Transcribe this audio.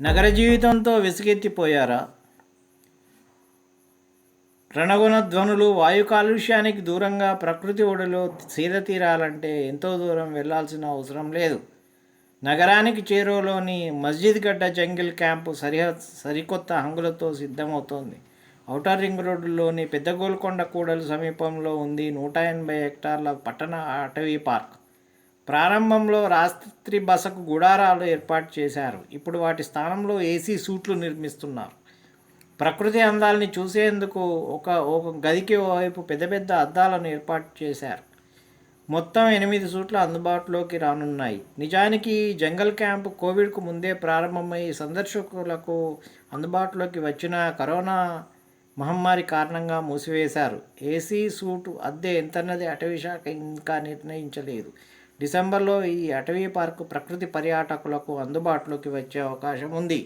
నగర జీవితంతో విసుగెత్తిపోయారా? రణగుణ ధ్వనులు వాయు కాలుష్యానికి దూరంగా ప్రకృతి ఒడిలో సీద తీరాలంటే ఎంతో దూరం వెళ్ళాల్సిన అవసరం లేదు. నగరానికి చేరువలోని మస్జిద్ గడ్డ జంగిల్ క్యాంపు సరిహద్ సరికొత్త హంగులతో సిద్ధమవుతోంది. ఔటర్ రింగ్ రోడ్డులోని పెద్ద గోల్కొండ కూడలి సమీపంలో ఉంది నూట ఎనభై హెక్టార్ల పట్టణ అటవీ పార్క్. ప్రారంభంలో రాత్రి బసకు గుడారాలు ఏర్పాటు చేశారు. ఇప్పుడు వాటి స్థానంలో ఏసీ సూట్లు నిర్మిస్తున్నారు. ప్రకృతి అందాలని చూసేందుకు ఒక ఒక గదికి ఓవైపు పెద్ద పెద్ద అద్దాలను ఏర్పాటు చేశారు. మొత్తం ఎనిమిది సూట్లు అందుబాటులోకి రానున్నాయి. నిజానికి జంగల్ క్యాంప్ కోవిడ్కు ముందే ప్రారంభమై సందర్శకులకు అందుబాటులోకి వచ్చిన కరోనా మహమ్మారి కారణంగా మూసివేశారు. ఏసీ సూటు అద్దె ఎంతన్నది అటవీ శాఖ ఇంకా నిర్ణయించలేదు. డిసెంబర్లో ఈ అటవీ పార్కు ప్రకృతి పర్యాటకులకు అందుబాటులోకి వచ్చే అవకాశం ఉంది.